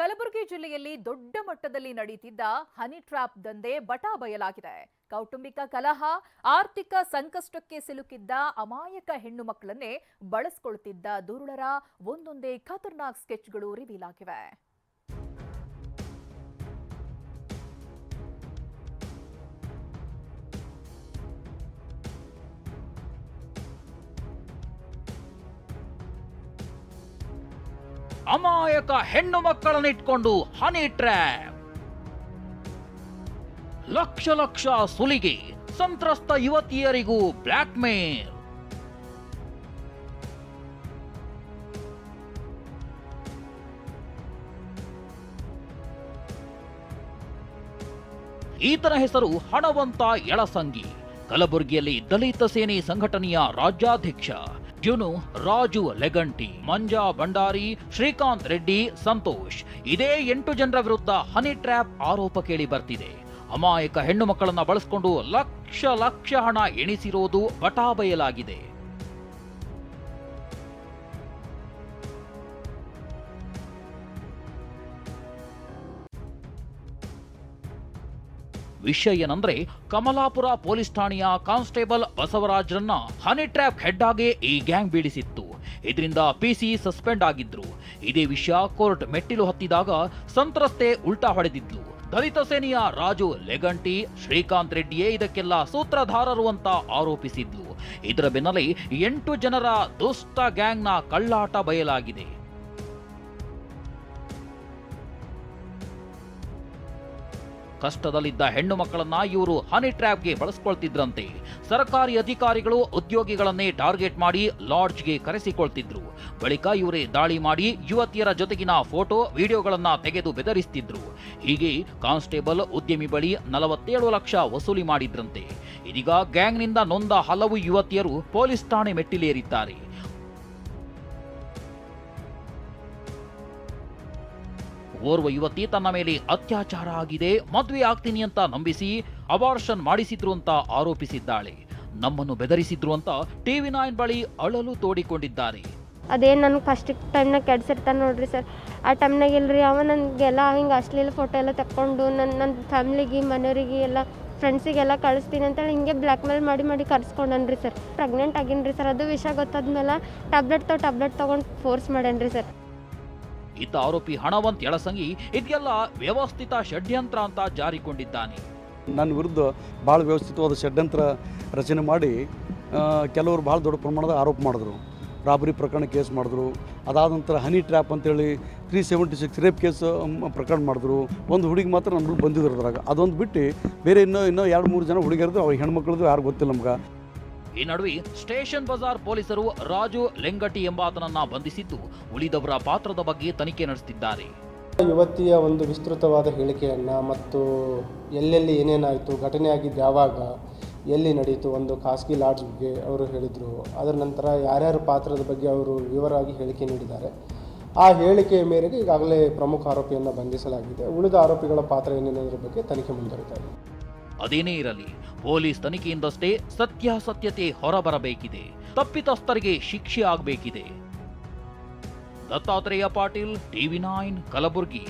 ಕಲಬುರಗಿ ಜಿಲ್ಲೆಯಲ್ಲಿ ದೊಡ್ಡ ಮಟ್ಟದಲ್ಲಿ ನಡೀತಿದ್ದ ಹನಿ ಟ್ರ್ಯಾಪ್ ದಂಧೆ ಬಟಾ ಬಯಲಾಗಿದೆ. ಕೌಟುಂಬಿಕ ಕಲಹ, ಆರ್ಥಿಕ ಸಂಕಷ್ಟಕ್ಕೆ ಸಿಲುಕಿದ್ದ ಅಮಾಯಕ ಹೆಣ್ಣು ಮಕ್ಕಳನ್ನೇ ಬಳಸ್ಕೊಳ್ತಿದ್ದ ದುರುಳರ ಒಂದೊಂದೇ ಖತರ್ನಾಕ್ ಸ್ಕೆಚ್ಗಳು ರಿವೀಲ್ ಆಗಿವೆ. ಅಮಾಯಕ ಹೆಣ್ಣು ಮಕ್ಕಳನ್ನಿಟ್ಕೊಂಡು ಹನಿ ಟ್ರ್ಯಾಪ್. ಲಕ್ಷ ಲಕ್ಷ ಸುಲಿಗೆ ಸಂತ್ರಸ್ತ ಯುವತಿಯರಿಗೂ ಬ್ಲ್ಯಾಕ್ ಮೇಲ್. ಈತನ ಹೆಸರು ಹಣವಂತ ಎಳಸಂಗಿ ಕಲಬುರಗಿಯಲ್ಲಿ ದಲಿತ ಸೇನೆ ಸಂಘಟನೆಯ ರಾಜ್ಯಾಧ್ಯಕ್ಷ. ಜುನು ರಾಜು ಲೆಗಂಟಿ, ಮಂಜಾ ಭಂಡಾರಿ, ಶ್ರೀಕಾಂತ್ ರೆಡ್ಡಿ, ಸಂತೋಷ್. ಇದೇ ಎಂಟು ಜನರ ವಿರುದ್ಧ ಹನಿ ಟ್ರ್ಯಾಪ್ ಆರೋಪ ಕೇಳಿ ಬರ್ತಿದೆ. ಅಮಾಯಕ ಹೆಣ್ಣು ಮಕ್ಕಳನ್ನ ಬಳಸಿಕೊಂಡು ಲಕ್ಷ ಲಕ್ಷ ಹಣ ಎಣಿಸಿರೋದು ಬಟಾಬಯಲಾಗಿದೆ. ವಿಷಯ ಏನಂದ್ರೆ, ಕಮಲಾಪುರ ಪೊಲೀಸ್ ಠಾಣೆಯ ಕಾನ್ಸ್ಟೇಬಲ್ ಬಸವರಾಜ್ರನ್ನ ಹನಿ ಟ್ರ್ಯಾಪ್ ಹೆಡ್ ಆಗಿ ಈ ಗ್ಯಾಂಗ್ ಬೀಳಿಸಿತ್ತು. ಇದರಿಂದ ಪಿಸಿ ಸಸ್ಪೆಂಡ್ ಆಗಿದ್ರು. ಇದೇ ವಿಷಯ ಕೋರ್ಟ್ ಮೆಟ್ಟಿಲು ಹತ್ತಿದಾಗ ಸಂತ್ರಸ್ತೆ ಉಲ್ಟಾ ಹೊಡೆದಿದ್ಲು. ದಲಿತ ಸೇನೆಯ ರಾಜು ಲೆಗಂಟಿ ಶ್ರೀಕಾಂತ್ ರೆಡ್ಡಿಯೇ ಇದಕ್ಕೆಲ್ಲ ಸೂತ್ರಧಾರರು ಅಂತ ಆರೋಪಿಸಿದ್ಲು. ಇದರ ಬೆನ್ನಲ್ಲೇ ಎಂಟು ಜನರ ದುಷ್ಟ ಗ್ಯಾಂಗ್ನ ಕಳ್ಳಾಟ ಬಯಲಾಗಿದೆ. ಕಷ್ಟದಲ್ಲಿದ್ದ ಹೆಣ್ಣು ಮಕ್ಕಳನ್ನ ಇವರು ಹನಿ ಟ್ರ್ಯಾಪ್ಗೆ ಬಳಸ್ಕೊಳ್ತಿದ್ರಂತೆ. ಸರ್ಕಾರಿ ಅಧಿಕಾರಿಗಳು ಉದ್ಯೋಗಿಗಳನ್ನೇ ಟಾರ್ಗೆಟ್ ಮಾಡಿ ಲಾಡ್ಜ್ಗೆ ಕರೆಸಿಕೊಳ್ತಿದ್ರು. ಬಳಿಕ ಇವರೇ ದಾಳಿ ಮಾಡಿ ಯುವತಿಯರ ಜೊತೆಗಿನ ಫೋಟೋ, ವಿಡಿಯೋಗಳನ್ನ ತೆಗೆದು ಬೆದರಿಸ್ತಿದ್ರು. ಹೀಗೆ ಕಾನ್ಸ್ಟೇಬಲ್ ಉದ್ಯಮಿ ಬಳಿ ನಲವತ್ತೇಳು ಲಕ್ಷ ವಸೂಲಿ ಮಾಡಿದ್ರಂತೆ. ಇದೀಗ ಗ್ಯಾಂಗ್ನಿಂದ ನೊಂದ ಹಲವು ಯುವತಿಯರು ಪೊಲೀಸ್ ಠಾಣೆ ಮೆಟ್ಟಿಲೇರಿದ್ದಾರೆ. ಓರ್ವ ಯುವತಿ ತನ್ನ ಮೇಲೆ ಅತ್ಯಾಚಾರ ಆಗಿದೆ, ಮದುವೆ ಆಗ್ತೀನಿ ಅಂತ ನಂಬಿಸಿ ಅಬಾರ್ಷನ್ ಮಾಡಿಸಿದ್ರು ಅಂತ ಆರೋಪಿಸಿದ್ದಾಳೆ. ನಮ್ಮನ್ನು ಬೆದರಿಸಿದ್ರು ಅಂತ ಟಿವಿ ನೈನ್ ಬಳಿ ಅಳಲು ತೋಡಿಕೊಂಡಿದ್ದಾರೆ. ಅದೇನು ನನಗೆ ಫಸ್ಟ್ ಟೈಮ್ನಾಗ ಕೆಡ್ಸಿರ್ತಾನೆ ನೋಡ್ರಿ ಸರ್ ಆ ಟೈಮ್ನಾಗ ಇಲ್ರಿ ಅವ ನನಗೆಲ್ಲ ಹಿಂಗೆ ಅಶ್ಲೀಲ ಫೋಟೋ ಎಲ್ಲ ತಕ್ಕೊಂಡು ನನ್ನ ನನ್ನ ಫ್ಯಾಮ್ಲಿಗೆ ಮನೆಯವರಿಗೆ, ಎಲ್ಲ ಫ್ರೆಂಡ್ಸಿಗೆಲ್ಲ ಕಳಿಸ್ತೀನಿ ಅಂತೇಳಿ ಹಿಂಗೆ ಬ್ಲ್ಯಾಕ್ ಮೇಲ್ ಮಾಡಿ ಮಾಡಿ ಕರ್ಸ್ಕೊಂಡನ್ರಿ ಸರ್ ಪ್ರೆಗ್ನೆಂಟ್ ಆಗಿನ್ರಿ ಸರ್ ಅದು ವಿಷಯ ಗೊತ್ತಾದ್ಮೇಲೆ ಟ್ಯಾಬ್ಲೆಟ್ ತೊ ಟ್ಯಾಬ್ಲೆಟ್ ತೊಗೊಂಡು ಫೋರ್ಸ್ ಮಾಡೇನ್ರಿ ಸರ್ ಇದ್ದ ಆರೋಪಿ ಹಣವಂತ್ ಯಳಸಂಗಿ ಇದೆಲ್ಲ ವ್ಯವಸ್ಥಿತ ಷಡ್ಯಂತ್ರ ಅಂತ ಜಾರಿಕೊಂಡಿದ್ದಾನೆ. ನನ್ನ ವಿರುದ್ಧ ಭಾಳ ವ್ಯವಸ್ಥಿತವಾದ ಷಡ್ಯಂತ್ರ ರಚನೆ ಮಾಡಿ ಕೆಲವರು ಭಾಳ ದೊಡ್ಡ ಪ್ರಮಾಣದ ಆರೋಪ ಮಾಡಿದ್ರು. ರಾಬರಿ ಪ್ರಕರಣ ಕೇಸ್ ಮಾಡಿದ್ರು. ಅದಾದ ನಂತರ ಹನಿ ಟ್ರ್ಯಾಪ್ ಅಂತೇಳಿ three seventy six rape case ಪ್ರಕರಣ ಮಾಡಿದ್ರು. ಒಂದು ಹುಡುಗಿ ಮಾತ್ರ ನಮ್ಮ ಬಂದಿದ್ರು ಅದ್ರಾಗ. ಅದೊಂದು ಬಿಟ್ಟು ಬೇರೆ ಇನ್ನೂ ಇನ್ನೂ ಎರಡು ಮೂರು ಜನ ಹುಡುಗಿಯರ್ದು ಅವ್ರ ಹೆಣ್ಮಕ್ಳದ್ದು ಯಾರು ಗೊತ್ತಿಲ್ಲ ನಮ್ಗೆ. ಈ ನಡುವೆ ಸ್ಟೇಷನ್ ಬಜಾರ್ ಪೊಲೀಸರು ರಾಜು ಲೆಂಗಟಿ ಎಂಬಾತನನ್ನ ಬಂಧಿಸಿದ್ದು ಉಳಿದವರ ಪಾತ್ರದ ಬಗ್ಗೆ ತನಿಖೆ ನಡೆಸುತ್ತಿದ್ದಾರೆ. ಯುವತಿಯ ಒಂದು ವಿಸ್ತೃತವಾದ ಹೇಳಿಕೆಯನ್ನು ಮತ್ತು ಎಲ್ಲೆಲ್ಲಿ ಏನೇನಾಯಿತು ಘಟನೆ ಆಗಿದ್ದು ಯಾವಾಗ, ಎಲ್ಲಿ ನಡೆಯಿತು ಒಂದು ಖಾಸಗಿ ಲಾಡ್ಜ್ ಅವರು ಹೇಳಿದರು. ಅದರ ನಂತರ ಯಾರ್ಯಾರ ಪಾತ್ರದ ಬಗ್ಗೆ ಅವರು ವಿವರವಾಗಿ ಹೇಳಿಕೆ ನೀಡಿದ್ದಾರೆ. ಆ ಹೇಳಿಕೆಯ ಮೇರೆಗೆ ಈಗಾಗಲೇ ಪ್ರಮುಖ ಆರೋಪಿಯನ್ನು ಬಂಧಿಸಲಾಗಿದೆ. ಉಳಿದ ಆರೋಪಿಗಳ ಪಾತ್ರ ಏನೇನೋದ್ರ ಬಗ್ಗೆ ತನಿಖೆ ಮುಂದುವರಿತಾ ಇದೆ. ಅದೇನೇ ಇರಲಿ ಪೊಲೀಸ್ ತನಿಖೆಯಿಂದಷ್ಟೇ ಸತ್ಯಾಸತ್ಯತೆ ಹೊರಬರಬೇಕಿದೆ ತಪ್ಪಿತಸ್ಥರಿಗೆ ಶಿಕ್ಷೆ ಆಗಬೇಕಿದೆ. Dattatreya Patil TV nine Kalaburagi.